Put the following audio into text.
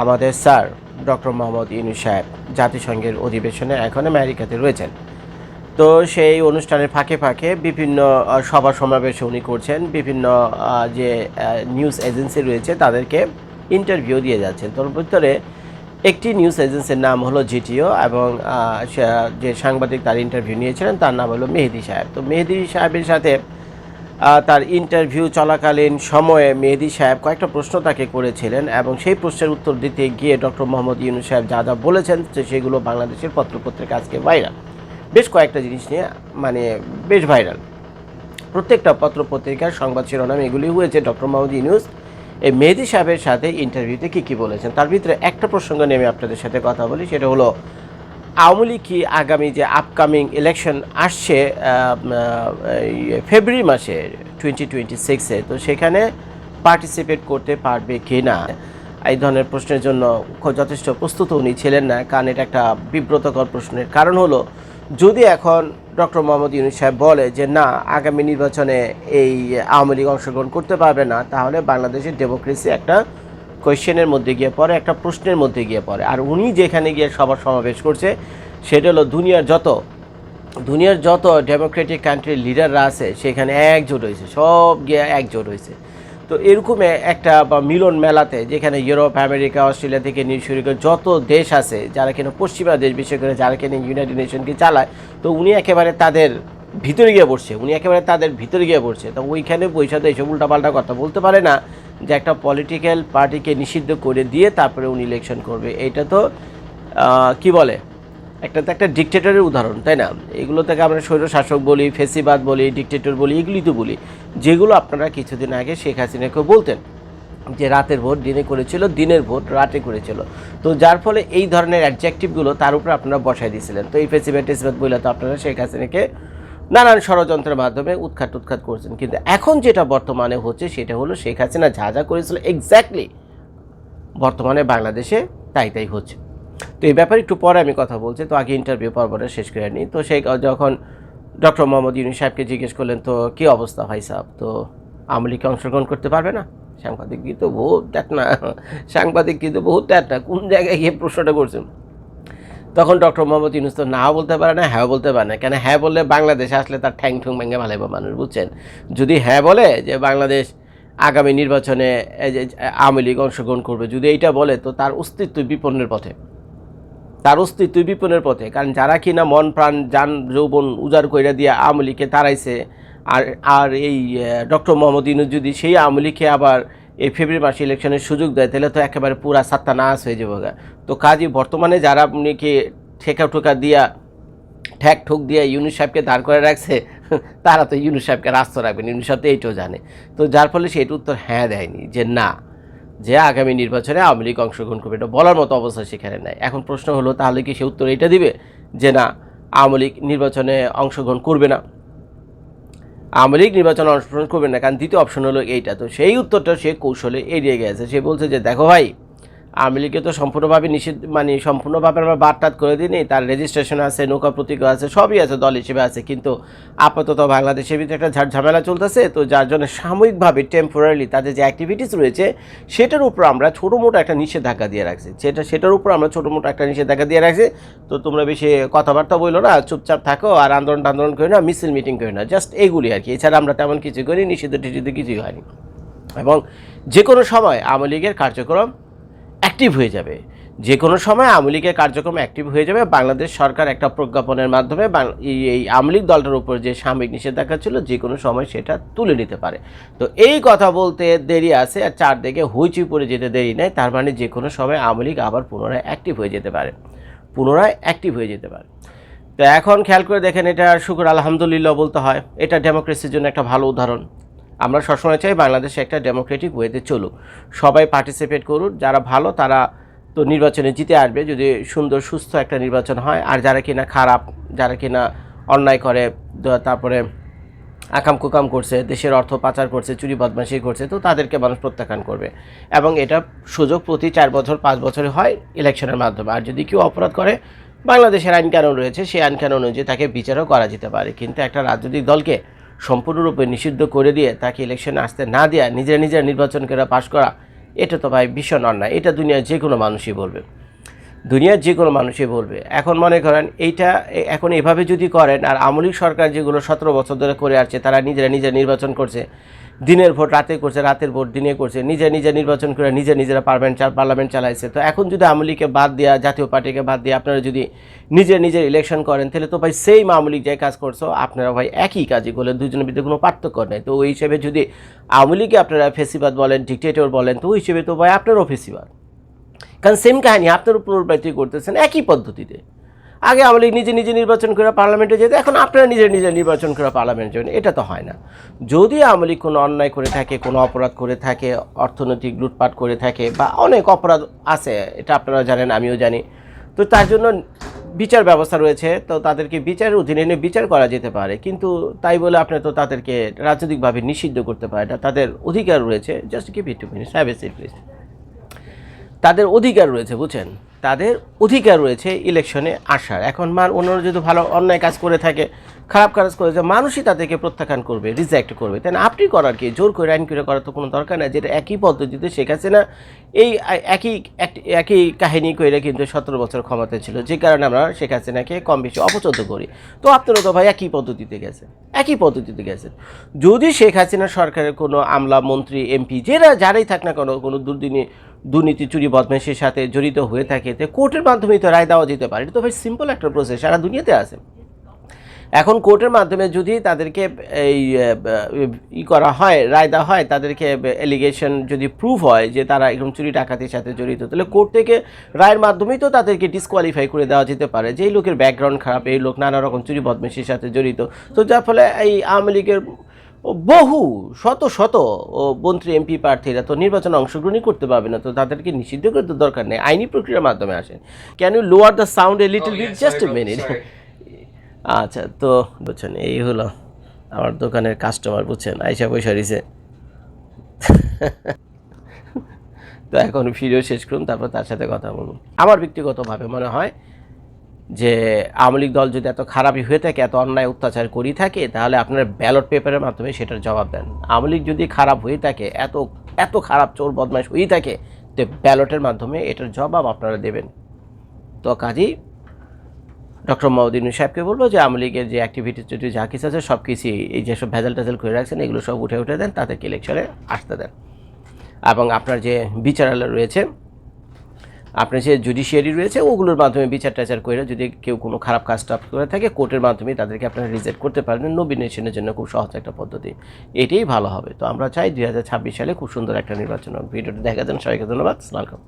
আমাদের sir, doctor Mohammad ইনু সাহেব, জাতিসংঘের অধিবেশনে এখন আমেরিকাতে রয়েছেন। তো সেই অনুষ্ঠানের ফাঁকে ফাঁকে বিভিন্ন সভা সমাবেশে উনি করছেন, বিভিন্ন যে নিউজ এজেন্সি রয়েছে তাদেরকে ইন্টারভিউ দিয়ে যাচ্ছেন। তোর ভিতরে একটি নিউজ এজেন্সির নাম হলো জিটিও এবং যে সাংবাদিক তার ইন্টারভিউ নিয়েছিলেন তার নাম হলো মেহেদি সাহেব। তো মেহেদি সাহেবের সাথে তার ইন্টারভিউ চলাকালীন সময়ে মেহেদি সাহেব কয়েকটা প্রশ্ন তাকে করেছিলেন এবং সেই প্রশ্নের উত্তর দিতে গিয়ে ডক্টর মোহাম্মদ ইউনুস সাহেব যা যা বলেছেন সেগুলো বাংলাদেশের পত্রপত্রিকা আজকে ভাইরাল বেশ কয়েকটা জিনিস নিয়ে মানে বেশ ভাইরাল প্রত্যেকটা পত্রপত্রিকার সংবাদ শিরোনাম এগুলি হয়েছে ডক্টর মোহাম্মদ ইউনুস, এই মেহেদি সাহেবের সাথে ইন্টারভিউতে কী কী বলেছেন, তার ভিতরে একটা প্রসঙ্গ নিয়ে আমি আপনাদের সাথে কথা বলি, সেটা হলো আওয়ামী লীগ কি আগামী যে আপকামিং ইলেকশন আসছে ফেব্রুয়ারি মাসে টোয়েন্টি টোয়েন্টি সিক্সে তো সেখানে পার্টিসিপেট করতে পারবে কি না এই ধরনের প্রশ্নের জন্য যথেষ্ট প্রস্তুত উনি ছিলেন না, কারণ এটা একটা বিব্রতকর প্রশ্নের কারণ হলো, যদি এখন ডক্টর মোহাম্মদ ইউনুস সাহেব বলে যে না, আগামী নির্বাচনে এই আওয়ামী লীগ অংশগ্রহণ করতে পারবে না, তাহলে বাংলাদেশের ডেমোক্রেসি একটা কোয়েশ্চেনের মধ্যে গিয়ে পড়ে, একটা প্রশ্নের মধ্যে গিয়ে পড়ে। আর উনি যেখানে গিয়ে সবার সমাবেশ করছে, সেটা হলো দুনিয়ার যত দুনিয়ার যত ডেমোক্রেটিক কান্ট্রির লিডাররা আছে, সেখানে একজোট হয়েছে, সব গিয়ে একজোট হয়েছে। তো এরকম একটা বা মিলন মেলাতে, যেখানে ইউরোপ, আমেরিকা, অস্ট্রেলিয়া থেকে নিয়ে শুরু করে যত দেশ আছে, যারা কিনা পশ্চিমা দেশ, বিশেষ করে যারা কিনা ইউনাইটেড নেশনকে চালায়, তো উনি একেবারে তাদের ভিতরে গিয়ে পড়ছে উনি একেবারে তাদের ভিতরে গিয়ে পড়ছে তো ওইখানে বৈশাখে এইসব উল্টাপাল্টা কথা বলতে পারে না যে একটা পলিটিক্যাল পার্টিকে নিষিদ্ধ করে দিয়ে তারপরে উনি ইলেকশন করবে। এটা তো কি বলে? একটা তো একটা ডিকটেটরের উদাহরণ, তাই না? এগুলো থেকে আমরা স্বৈর শাসক বলি, ফেসিবাদ বলি ডিকটেটর বলি এগুলি তো বলি। যেগুলো আপনারা কিছুদিন আগে শেখ হাসিনাকে বলতেন যে রাতের ভোট দিনে করেছিল, দিনের ভোট রাতে করেছিল। তো যার ফলে এই ধরনের অ্যাডজেক্টিভগুলো তার উপরে আপনারা বসাই দিয়েছিলেন। তো এই ফেসিবাদ টেসিবাদ বলে তো আপনারা শেখ হাসিনাকে নানান ষড়যন্ত্রের মাধ্যমে উৎখাত উৎখাত করছেন। কিন্তু এখন যেটা বর্তমানে হচ্ছে, সেটা হলো শেখ হাসিনা যা যা করেছিল এক্স্যাক্টলি বর্তমানে বাংলাদেশে তাই তাই হচ্ছে। তো এই ব্যাপারে একটু পরে আমি কথা বলছি। তো আগে ইন্টারভিউ পর্বটা শেষ করে নিই। তো সেই যখন ডক্টর মোহাম্মদ ইউনি সাহেবকে জিজ্ঞেস করলেন, তো কী অবস্থা ভাই সাহেব? তো আওয়ামী লীগকে অংশগ্রহণ করতে পারবে না? সাংবাদিক কিন্তু বহুত দেখ না সাংবাদিক কিন্তু বহুত দেখ না কোন জায়গায় গিয়ে প্রশ্নটা করছেন? তখন ডক্টর মোহাম্মদ ইউনুস তো নাও বলতে পারে না হ্যাঁ বলতে পারে না। কেন হ্যাঁ বললে বাংলাদেশে আসলে তার ঠ্যাং ঠুং ভেঙে ভালাইব মানুষ, বুঝছেন? যদি হ্যাঁ বলে যে বাংলাদেশ আগামী নির্বাচনে আওয়ামী লীগ অংশগ্রহণ করবে, যদি এইটা বলে, তো তার অস্তিত্ব বিপন্নের পথে। তার অস্তিত্ব বিপনের পথে। কারণ যারা কিনা মন, প্রাণ, যান, যৌবন উজাড় কইরা দিয়ে আওয়ামী লীগকে তাড়াইছে, আর আর এই ডক্টর মোহাম্মদ ইনুজ যদি সেই আওয়ামী লীগকে আবার এই ফেব্রুয়ারি মাসে ইলেকশনের সুযোগ দেয়, তাহলে তো একেবারে পুরা সাত্তা নাশ হয়ে যাবে গা। তো কাজী, বর্তমানে যারা উনিকে ঠেকা ঠোকা দিয়া ঠ্যাক ঠুক দিয়ে ইউনুস সাহেবকে দাঁড় করে রাখছে, তারা তো ইউনুস সাহেবকে রাস্তা রাখবেন ইউনুস সাহেব তো এইটাও জানে। তো যার ফলে সেটা উত্তর হ্যাঁ দেয়নি যে না, যে আগামী নির্বাচনে আওয়ামী লীগ অংশগ্রহণ করবে, এটা বলার মতো অবস্থা সেখানে নাই। এখন প্রশ্ন হলো, তাহলে কি সে উত্তর এটা দিবে? যে না, আওয়ামী লীগ নির্বাচনে অংশগ্রহণ করবে না। আওয়ামী লীগ নির্বাচন অংশগ্রহণ করবে না, কারণ দ্বিতীয় অপশন হলো এইটা। তো সেই উত্তরটা সে কৌশলে এড়িয়ে গেছে। সে বলছে যে, দেখো ভাই আওয়ামী লীগকে তো সম্পূর্ণভাবে নিষিদ্ধ মানে সম্পূর্ণভাবে আমরা বারটাত করে দিইনি। তার রেজিস্ট্রেশন আছে, নৌকা প্রতীক আছে, সবই আছে, দল হিসেবে আছে। কিন্তু আপাতত বাংলাদেশের ভিতরে একটা ঝামেলা চলতেছে। তো যার জন্য সাময়িকভাবে টেম্পোরারি তাদের যে অ্যাক্টিভিটিস রয়েছে, সেটার উপর আমরা ছোটো মোটো একটা নিষেধাজ্ঞা দিয়ে রাখছি। সেটা, সেটার উপর আমরা ছোটো মোটো একটা নিষেধাজ্ঞা দিয়ে রাখছি। তো তোমরা বেশি কথাবার্তা বলল না, চুপচাপ থাকো আর আন্দোলন টান্দোলন করি না, মিছিল মিটিং করি না। জাস্ট এইগুলি আর কি। এছাড়া আমরা তেমন কিছু করি নিষিদ্ধ টিষিদ্ধ কিছুই হয়নি। এবং যে কোনো সময় আওয়ামী লীগের কার্যক্রম অ্যাক্টিভ হয়ে যাবে। যে কোনো সময় আওয়ামী লীগের কার্যক্রম অ্যাক্টিভ হয়ে যাবে। বাংলাদেশ সরকার একটা প্রজ্ঞাপনের মাধ্যমে এই আওয়ামী লীগ দলটার উপর যে সাময়িক নিষেধাজ্ঞা ছিল যে কোনো সময় সেটা তুলে নিতে পারে। তো এই কথা বলতে দেরি আছে আর চারদিকে হইচই পড়ে যেতে দেরি নেই। তার মানে যে কোনো সময় আওয়ামী লীগ আবার পুনরায় অ্যাক্টিভ হয়ে যেতে পারে। পুনরায় অ্যাক্টিভ হয়ে যেতে পারে। তো এখন খেয়াল করে দেখেন এটা শুকুর আলহামদুলিল্লাহ বলতে হয়। এটা ডেমোক্রেসির জন্য একটা ভালো উদাহরণ। আমরা সবসময় চাই বাংলাদেশে একটা ডেমোক্রেটিক ওয়েতে চলুক। সবাই পার্টিসিপেট করুন যারা ভালো তারা তো নির্বাচনে জিতে আসবে। যদি সুন্দর, সুস্থ একটা নির্বাচন হয়, আর যারা কিনা খারাপ, যারা কিনা অন্যায় করে তারপরে আকাম কুকাম করছে, দেশের অর্থ পাচার করছে, চুরি বদমাশি করছে, তো তাদেরকে মানুষ প্রত্যাখ্যান করবে। এবং এটা সুযোগ প্রতি চার বছর, পাঁচ বছরে হয় ইলেকশনের মাধ্যমে। আর যদি কেউ অপরাধ করে, বাংলাদেশের আইন কানুন রয়েছে, সেই আইন কানুন অনুযায়ী তাকে বিচারও করা যেতে পারে। কিন্তু একটা রাজনৈতিক দলকে সম্পূর্ণরূপে নিষিদ্ধ করে দিয়ে তাকে ইলেকশনে আসতে না দেওয়া নিজের নিজের নির্বাচন করে পাশ করা, এটা তো ভাই ভীষণ অন্যায়। এটা দুনিয়ার যে কোনো মানুষই বলবে। দুনিয়ার যে কোনো মানুষই বলবে। এখন মনে করেন এইটা, এখন এভাবে যদি করেন, আর আমলিক সরকার যেগুলো সতেরো বছর ধরে করে আসছে, তারা নিজেরা নিজের নির্বাচন করছে দিনের ভোট, রাতে করছে, রাতের ভোট, দিনে করছে, নিজে নিজে নির্বাচন করে নিজে নিজেরা পার্লামেন্ট পার্লামেন্ট চালাইছে। তো এখন যদি আমলিকে বাদ দেওয়া জাতীয় পার্টিকে বাদ দিয়ে আপনারা যদি নিজে নিজের ইলেকশন করেন, তাহলে তো ভাই সেই আমলিক যে কাজ করছ, আপনারা ভাই একই কাজই করলেন দুজনের ভিতরে কোনো পার্থক্য নেই। তো ওই হিসেবে যদি আমলিকে আপনারা ফেসিবাদ বলেন ডিকটেটর বলেন, তো ওই হিসেবে তো ভাই আপনারও ফেসিবাদ। কারণ সেম কাহিনী আপনার উপর পুনরাবৃত্তি করতেছেন একই পদ্ধতিতে। আগে আমলি নিজে নিজে নির্বাচন করে পার্লামেন্টে যেতে, এখন আপনারা নিজে নিজে নির্বাচন করে পার্লামেন্টে যাবেন, এটা তো হয় না। যদি আমলি কোনো অন্যায় করে থাকে, কোনো অপরাধ করে থাকে, অর্থনৈতিক লুটপাট করে থাকে, বা অনেক অপরাধ আছে, এটা আপনারা জানেন, আমিও জানি, তো তার জন্য বিচার ব্যবস্থা রয়েছে, তো তাদেরকে বিচারের অধীনে এনে বিচার করা যেতে পারে। কিন্তু তাই বলে আপনি তো তাদেরকে রাজনৈতিকভাবে নিষিদ্ধ করতে পারে না, তাদের অধিকার রয়েছে just keep it to a please তাদের অধিকার রয়েছে, বুঝছেন? তাদের অধিকার রয়েছে ইলেকশনে আসার। এখন মান অন্যরা যদি ভালো অন্যায় কাজ করে থাকে খারাপ কাজ করে যে মানুষই তাদেরকে প্রত্যাখ্যান করবে রিজেক্ট করবে। তাই আপনি করার কি? জোর করে আইন করে করার তো কোনো দরকার নেই, যেটা একই পদ্ধতিতে শেখ হাসিনা এই একই এক- একই কাহিনী করে কিন্তু সতেরো বছর ক্ষমতা ছিল, যে কারণে আমরা শেখ হাসিনাকে কম বেশি অপছন্দ করি। তো আপনারা তো ভাই একই পদ্ধতিতে গেছেন, একই পদ্ধতিতে গেছেন। যদি শেখ হাসিনা সরকারের কোনো আমলা, মন্ত্রী, এমপি, যারা যারাই থাক না কোনো কোনো দুর্দিনী, দুর্নীতি, চুরি, বদমাইশের সাথে জড়িত হয়ে থাকে, তো কোর্টের মাধ্যমেই তো রায় দেওয়া যেতে পারে। এটা তো ভাই সিম্পল একটা প্রসেস সারা দুনিয়াতে আছে। এখন কোর্টের মাধ্যমে যদি তাদেরকে এই ই করা হয় রায় দেওয়া হয় তাদেরকে এলিগেশন যদি প্রুভ হয় যে তারা এরকম চুরি ডাকাতির সাথে জড়িত তাহলে কোর্ট থেকে রায়ের মাধ্যমেই তো তাদেরকে ডিসকোয়ালিফাই করে দেওয়া যেতে পারে। যে এই লোকের ব্যাকগ্রাউন্ড খারাপ এই লোক নানা রকম চুরি বদমেশির সাথে জড়িত। তো যার ফলে এই আওয়ামী লীগের বহু শত শত মন্ত্রী এমপি প্রার্থীরা তো নির্বাচনে অংশগ্রহণই করতে পারবে না তো তাদেরকে নিষিদ্ধ করতে দরকার নেই। আইনি প্রক্রিয়ার মাধ্যমে আসেন। Can you lower the sound a little bit just a minute. আচ্ছা তো বুঝছেন, এই হলো আমার দোকানের কাস্টমার বুঝছেন? আইসা পয়সা দিছে। তো এখন ভিডিও শেষ করুন, তারপর তার সাথে কথা বলুন। আমার ব্যক্তিগতভাবে মনে হয় যে আওয়ামী লীগ দল যদি এত খারাপই হয়ে থাকে, এত অন্যায় অত্যাচার করি থাকে, তাহলে আপনার ব্যালট পেপারের মাধ্যমে সেটার জবাব দেন। আওয়ামী লীগ যদি খারাপ হয়ে থাকে, এত এত খারাপ চোর বদমাইশ হয়েই থাকে, তো ব্যালটের মাধ্যমে এটার জবাব আপনারা দেবেন। তো কাজেই ডক্টর মহদিন সাহেবকে বলব যে, আওয়ামী লীগের যে অ্যাক্টিভিটিস যদি যা কিছু আছে, সব কিছুই এই যেসব ভেজাল টেজাল করে রাখছেন, এগুলো সব উঠে উঠে দেন, তাদেরকে ইলেকশনে আসতে দেন। এবং আপনার যে বিচারালয় রয়েছে, আপনার যে জুডিশিয়ারি রয়েছে, ওগুলোর মাধ্যমে বিচার টাচার করে যদি কেউ কোনো খারাপ কাজ টাপ করে থাকে, কোর্টের মাধ্যমে তাদেরকে আপনারা রিজেক্ট করতে পারবেন নবীনেশনের জন্য খুব সহজ একটা পদ্ধতি। এটাই ভালো হবে। তো আমরা চাই দুই হাজার ছাব্বিশ সালে খুব সুন্দর একটা নির্বাচন। ভিডিওটা দেখা দেন সবাইকে ধন্যবাদ। সালাম